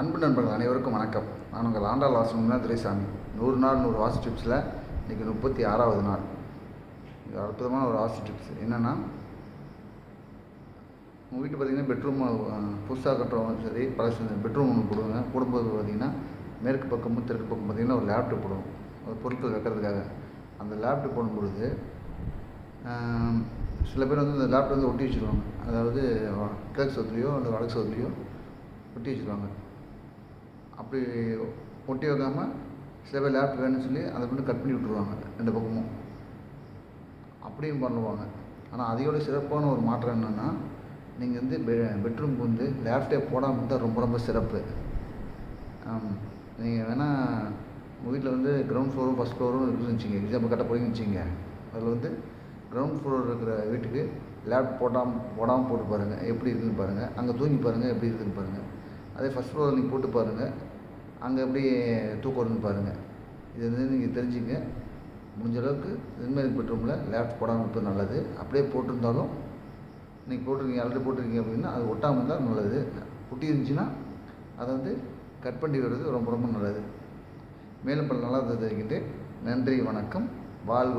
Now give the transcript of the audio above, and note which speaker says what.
Speaker 1: அன்பு நண்பர்கள் அனைவருக்கும் வணக்கம். நான் உங்கள் ஆண்டாள் வாசனம் துரைசாமி நூறு நாள் நூறு வாசி டிப்ஸில் இன்றைக்கி முப்பத்தி ஆறாவது நாள். இது அற்புதமான ஒரு வாசி டிப்ஸ். என்னென்னா உங்கள் வீட்டு பார்த்தீங்கன்னா பெட்ரூம் புதுசாக கட்டுறவங்க சரி பழசு பெட்ரூம் ஒன்று போடுவாங்க. போடும்போது பார்த்தீங்கன்னா மேற்கு பக்கமும் தெற்கு பக்கம் பார்த்திங்கன்னா ஒரு லேப்டாப் போடுவோம். ஒரு பொருட்கள் வைக்கிறதுக்காக. அந்த லேப்டாப் போடும்பொழுது சில பேர் வந்து இந்த லேப்டாப் வந்து ஒட்டி வச்சுருவாங்க. அதாவது கிழக்கு சோத்துலேயோ அல்லது வடக்கு சோத்துலேயோ ஒட்டி வச்சுருவாங்க. அப்படி ஒட்டி வைக்காமல் சில பேர் லேப்டாப் வேணும்னு சொல்லி அதை மட்டும் கட் பண்ணி விட்ருவாங்க ரெண்டு பக்கமும். அப்படியும் பண்ணுவாங்க. ஆனால் அதையோட சிறப்பான ஒரு மாற்றம் என்னென்னா நீங்கள் வந்து பெ பெட்ரூம்க்கு வந்து லேப்டாப் போடாமல் இருந்தால் ரொம்ப ரொம்ப சிறப்பு. நீங்கள் வேணால் உங்கள் வீட்டில் வந்து கிரவுண்ட் ஃப்ளோரும் ஃபஸ்ட் ஃப்ளோரும் இருக்குன்னு வச்சுங்க எக்ஸாம்பிள் கட்ட போறீங்கன்னு வச்சுங்க அதில் வந்து கிரவுண்ட் ஃப்ளோர் இருக்கிற வீட்டுக்கு லேப் போடாமல் போடாமல் போட்டு பாருங்கள் எப்படி இருக்குதுன்னு பாருங்கள் அங்கே தூங்கி பாருங்கள் எப்படி இருக்குதுன்னு பாருங்கள் அதே ஃபஸ்ட் ஃப்ளோரில் நீங்கள் போட்டு பாருங்கள் அங்கே எப்படி தூக்கம் வருதுன்னு பாருங்கள் இது வந்து நீங்கள் தெரிஞ்சுங்க. முடிஞ்ச அளவுக்கு இதுமாரி பெட்ரூமில் லேப்ட் போடாமல் இருப்பது நல்லது. அப்படியே போட்டிருந்தாலும் நீங்கள் போட்டிருக்கீங்க ஆல்ரெடி போட்டிருக்கீங்க அப்படின்னா அது ஒட்டாமல் இருந்தால் நல்லது. ஒட்டி இருந்துச்சுன்னா அதை வந்து கட் பண்ணி வர்றது ரொம்ப ரொம்ப நல்லது. மேலும் பல நல்லா தெரிஞ்சுக்கிட்டு நன்றி வணக்கம். வாழ்க